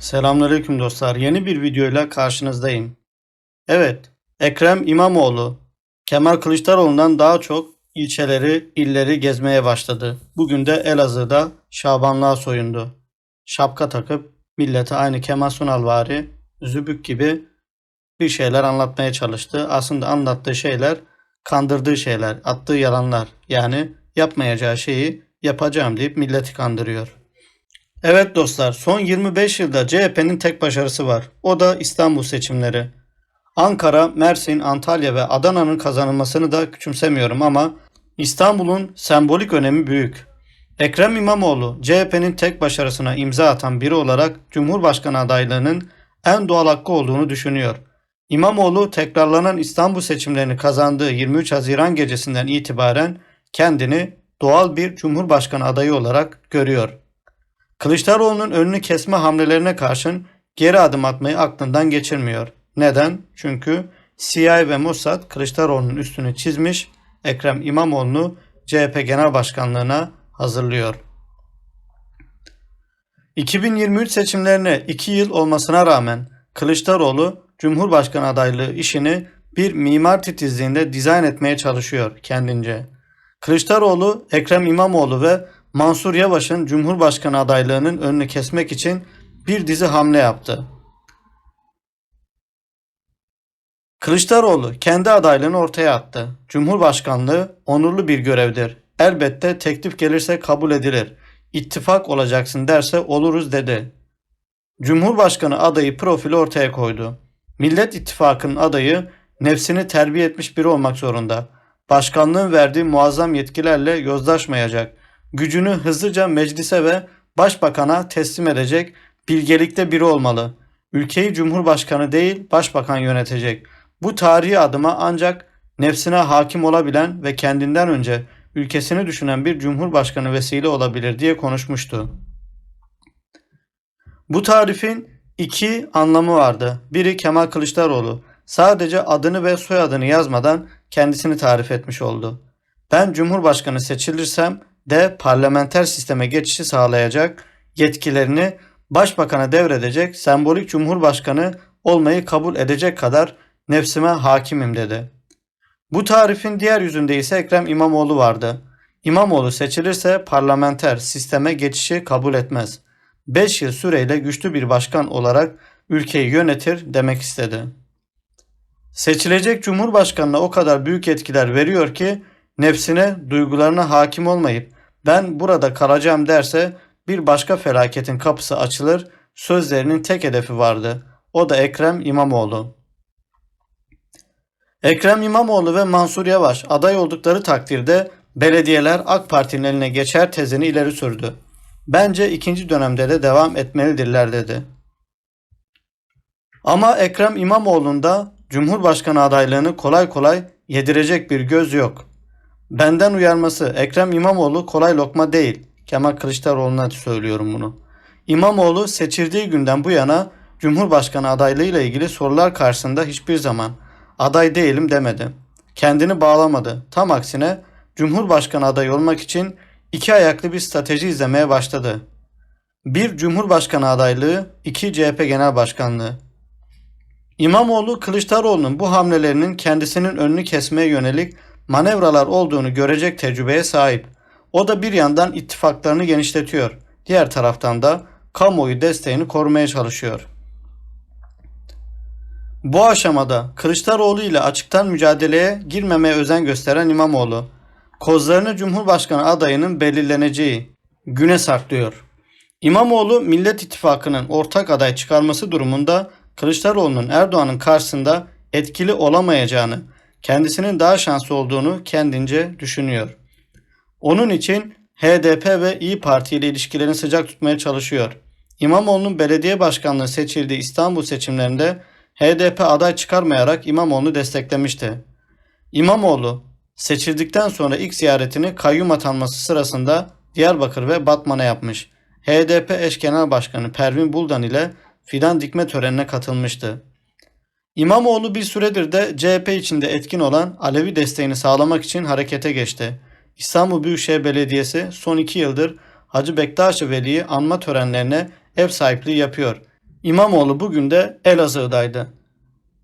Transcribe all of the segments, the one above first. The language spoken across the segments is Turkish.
Selamünaleyküm dostlar. Yeni bir videoyla karşınızdayım. Evet, Ekrem İmamoğlu Kemal Kılıçdaroğlu'ndan daha çok ilçeleri, illeri gezmeye başladı. Bugün de Elazığ'da Şabanlığa soyundu. Şapka takıp millete aynı Kemal Sunalvari, Zübük gibi bir şeyler anlatmaya çalıştı. Aslında anlattığı şeyler kandırdığı şeyler, attığı yalanlar. Yani yapmayacağı şeyi yapacağım deyip milleti kandırıyor. Evet dostlar, son 25 yılda CHP'nin tek başarısı var. O da İstanbul seçimleri. Ankara, Mersin, Antalya ve Adana'nın kazanılmasını da küçümsemiyorum ama İstanbul'un sembolik önemi büyük. Ekrem İmamoğlu, CHP'nin tek başarısına imza atan biri olarak Cumhurbaşkanı adaylığının en doğal hakkı olduğunu düşünüyor. İmamoğlu tekrarlanan İstanbul seçimlerini kazandığı 23 Haziran gecesinden itibaren kendini doğal bir Cumhurbaşkanı adayı olarak görüyor. Kılıçdaroğlu'nun önünü kesme hamlelerine karşın geri adım atmayı aklından geçirmiyor. Neden? Çünkü CIA ve Mossad Kılıçdaroğlu'nun üstünü çizmiş, Ekrem İmamoğlu'nu CHP Genel Başkanlığına hazırlıyor. 2023 seçimlerine 2 yıl olmasına rağmen Kılıçdaroğlu Cumhurbaşkanı adaylığı işini bir mimar titizliğinde dizayn etmeye çalışıyor kendince. Kılıçdaroğlu, Ekrem İmamoğlu ve Mansur Yavaş'ın Cumhurbaşkanı adaylığının önünü kesmek için bir dizi hamle yaptı. Kılıçdaroğlu kendi adaylığını ortaya attı. Cumhurbaşkanlığı onurlu bir görevdir. Elbette teklif gelirse kabul edilir. İttifak olacaksın derse oluruz dedi. Cumhurbaşkanı adayı profili ortaya koydu. Millet İttifakı'nın adayı nefsini terbiye etmiş biri olmak zorunda. Başkanlığın verdiği muazzam yetkilerle yozlaşmayacak. Gücünü hızlıca meclise ve başbakana teslim edecek bilgelikte biri olmalı. Ülkeyi cumhurbaşkanı değil başbakan yönetecek. Bu tarihi adıma ancak nefsine hakim olabilen ve kendinden önce ülkesini düşünen bir cumhurbaşkanı vesile olabilir diye konuşmuştu. Bu tarifin iki anlamı vardı. Biri Kemal Kılıçdaroğlu. Sadece adını ve soyadını yazmadan kendisini tarif etmiş oldu. Ben Cumhurbaşkanı seçilirsem de parlamenter sisteme geçişi sağlayacak yetkilerini başbakana devredecek sembolik cumhurbaşkanı olmayı kabul edecek kadar nefsime hakimim dedi. Bu tarifin diğer yüzünde ise Ekrem İmamoğlu vardı. İmamoğlu seçilirse parlamenter sisteme geçişi kabul etmez. 5 yıl süreyle güçlü bir başkan olarak ülkeyi yönetir demek istedi. Seçilecek cumhurbaşkanına o kadar büyük etkiler veriyor ki nefsine, duygularına hakim olmayıp ben burada kalacağım derse bir başka felaketin kapısı açılır. Sözlerinin tek hedefi vardı. O da Ekrem İmamoğlu. Ekrem İmamoğlu ve Mansur Yavaş aday oldukları takdirde belediyeler AK Parti'nin eline geçer tezini ileri sürdü. Bence ikinci dönemde de devam etmelidirler dedi. Ama Ekrem İmamoğlu'nda Cumhurbaşkanı adaylığını kolay kolay yedirecek bir göz yok. Benden uyarması Ekrem İmamoğlu kolay lokma değil. Kemal Kılıçdaroğlu'na söylüyorum bunu. İmamoğlu seçildiği günden bu yana Cumhurbaşkanı adaylığıyla ilgili sorular karşısında hiçbir zaman aday değilim demedi. Kendini bağlamadı. Tam aksine Cumhurbaşkanı adayı olmak için iki ayaklı bir strateji izlemeye başladı. Bir Cumhurbaşkanı adaylığı, iki CHP Genel Başkanlığı. İmamoğlu Kılıçdaroğlu'nun bu hamlelerinin kendisinin önünü kesmeye yönelik manevralar olduğunu görecek tecrübeye sahip. O da bir yandan ittifaklarını genişletiyor. Diğer taraftan da kamuoyu desteğini korumaya çalışıyor. Bu aşamada Kılıçdaroğlu ile açıktan mücadeleye girmemeye özen gösteren İmamoğlu, kozlarını Cumhurbaşkanı adayının belirleneceği güne saklıyor. İmamoğlu Millet İttifakı'nın ortak aday çıkarması durumunda Kılıçdaroğlu'nun Erdoğan'ın karşısında etkili olamayacağını, kendisinin daha şanslı olduğunu kendince düşünüyor. Onun için HDP ve İyi Parti ile ilişkilerini sıcak tutmaya çalışıyor. İmamoğlu'nun belediye başkanlığı seçildiği İstanbul seçimlerinde HDP aday çıkarmayarak İmamoğlu'nu desteklemişti. İmamoğlu seçildikten sonra ilk ziyaretini kayyum atanması sırasında Diyarbakır ve Batman'a yapmış. HDP eş genel başkanı Pervin Buldan ile fidan dikme törenine katılmıştı. İmamoğlu bir süredir de CHP içinde etkin olan Alevi desteğini sağlamak için harekete geçti. İstanbul Büyükşehir Belediyesi son iki yıldır Hacı Bektaş Veli'yi anma törenlerine ev sahipliği yapıyor. İmamoğlu bugün de Elazığ'daydı.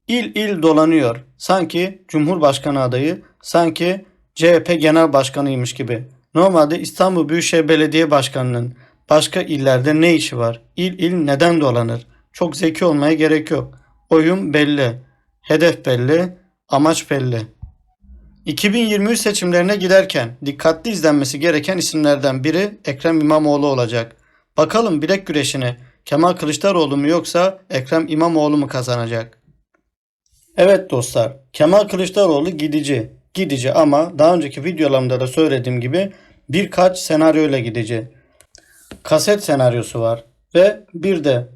İl il dolanıyor. Sanki Cumhurbaşkanı adayı, sanki CHP Genel Başkanıymış gibi. Normalde İstanbul Büyükşehir Belediye Başkanı'nın başka illerde ne işi var? İl il neden dolanır? Çok zeki olmaya gerek yok. Oyun belli, hedef belli, amaç belli. 2023 seçimlerine giderken dikkatli izlenmesi gereken isimlerden biri Ekrem İmamoğlu olacak. Bakalım bilek güreşini Kemal Kılıçdaroğlu mu yoksa Ekrem İmamoğlu mu kazanacak? Evet dostlar, Kemal Kılıçdaroğlu gidici. Gidici ama daha önceki videolarımda da söylediğim gibi birkaç senaryoyla gidici. Kaset senaryosu var ve bir de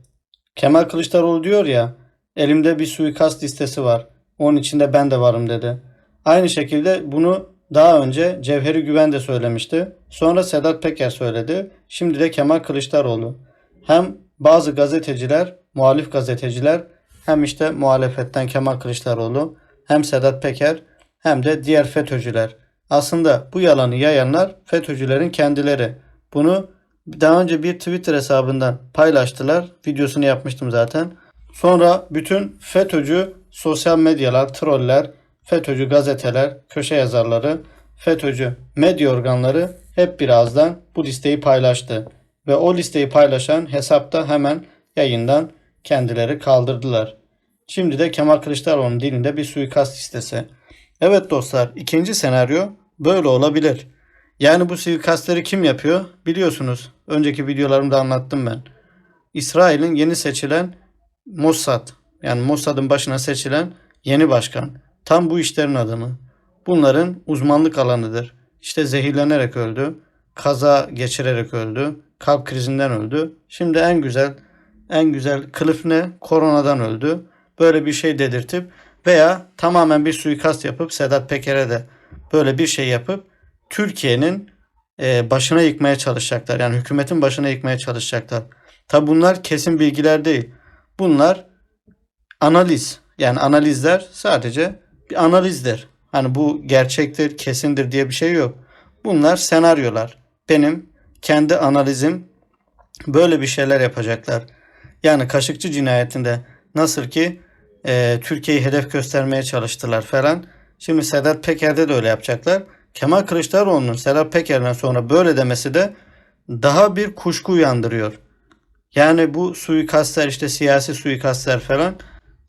Kemal Kılıçdaroğlu diyor ya elimde bir suikast listesi var. Onun içinde ben de varım dedi. Aynı şekilde bunu daha önce Cevheri Güven de söylemişti. Sonra Sedat Peker söyledi. Şimdi de Kemal Kılıçdaroğlu. Hem bazı gazeteciler, muhalif gazeteciler hem işte muhalefetten Kemal Kılıçdaroğlu hem Sedat Peker hem de diğer FETÖ'cüler. Aslında bu yalanı yayanlar FETÖ'cülerin kendileri. Bunu daha önce bir Twitter hesabından paylaştılar. Videosunu yapmıştım zaten. Sonra bütün FETÖ'cü sosyal medyalar, troller, FETÖ'cü gazeteler, köşe yazarları, FETÖ'cü medya organları hep birazdan bu listeyi paylaştı. Ve o listeyi paylaşan hesapta hemen yayından kendileri kaldırdılar. Şimdi de Kemal Kılıçdaroğlu'nun dilinde bir suikast listesi. Evet dostlar ikinci senaryo böyle olabilir. Yani bu suikastleri kim yapıyor? Biliyorsunuz. Önceki videolarımda anlattım ben. İsrail'in yeni seçilen Mossad yani Mossad'ın başına seçilen yeni başkan. Tam bu işlerin adamı. Bunların uzmanlık alanıdır. İşte zehirlenerek öldü, kaza geçirerek öldü, kalp krizinden öldü. Şimdi en güzel en güzel kılıf ne? Koronadan öldü. Böyle bir şey dedirtip veya tamamen bir suikast yapıp Sedat Peker'e de böyle bir şey yapıp Türkiye'nin e, başına yıkmaya çalışacaklar. Yani hükümetin başına yıkmaya çalışacaklar. Tabi bunlar kesin bilgiler değil. Bunlar analiz. Yani analizler sadece bir analizdir. Hani bu gerçektir, kesindir diye bir şey yok. Bunlar senaryolar. Benim kendi analizim böyle bir şeyler yapacaklar. Yani Kaşıkçı cinayetinde nasıl ki e, Türkiye'yi hedef göstermeye çalıştılar falan. Şimdi Sedat Peker'de de öyle yapacaklar. Kemal Kılıçdaroğlu'nun Sedat Peker'den sonra böyle demesi de daha bir kuşku uyandırıyor. Yani bu suikastler işte siyasi suikastler falan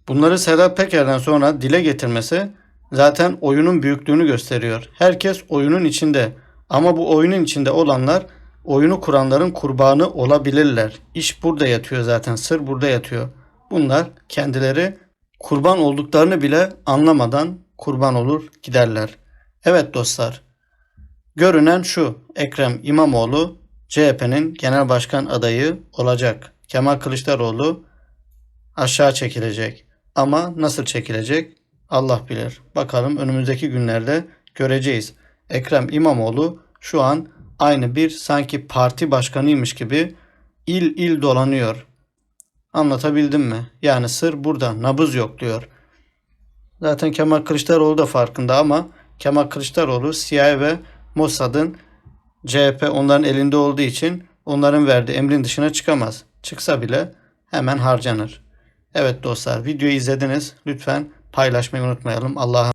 bunları Sedat Peker'den sonra dile getirmesi zaten oyunun büyüklüğünü gösteriyor. Herkes oyunun içinde ama bu oyunun içinde olanlar oyunu kuranların kurbanı olabilirler. İş burada yatıyor zaten. Sır burada yatıyor. Bunlar kendileri kurban olduklarını bile anlamadan kurban olur giderler. Evet dostlar. Görünen şu. Ekrem İmamoğlu CHP'nin genel başkan adayı olacak. Kemal Kılıçdaroğlu aşağı çekilecek. Ama nasıl çekilecek? Allah bilir. Bakalım önümüzdeki günlerde göreceğiz. Ekrem İmamoğlu şu an aynı bir sanki parti başkanıymış gibi il il dolanıyor. Anlatabildim mi? Yani sır burada. Nabız yok diyor. Zaten Kemal Kılıçdaroğlu da farkında ama Kemal Kılıçdaroğlu CIA ve Mossad'ın CHP onların elinde olduğu için onların verdiği emrin dışına çıkamaz. Çıksa bile hemen harcanır. Evet dostlar videoyu izlediniz. Lütfen paylaşmayı unutmayalım. Allah'a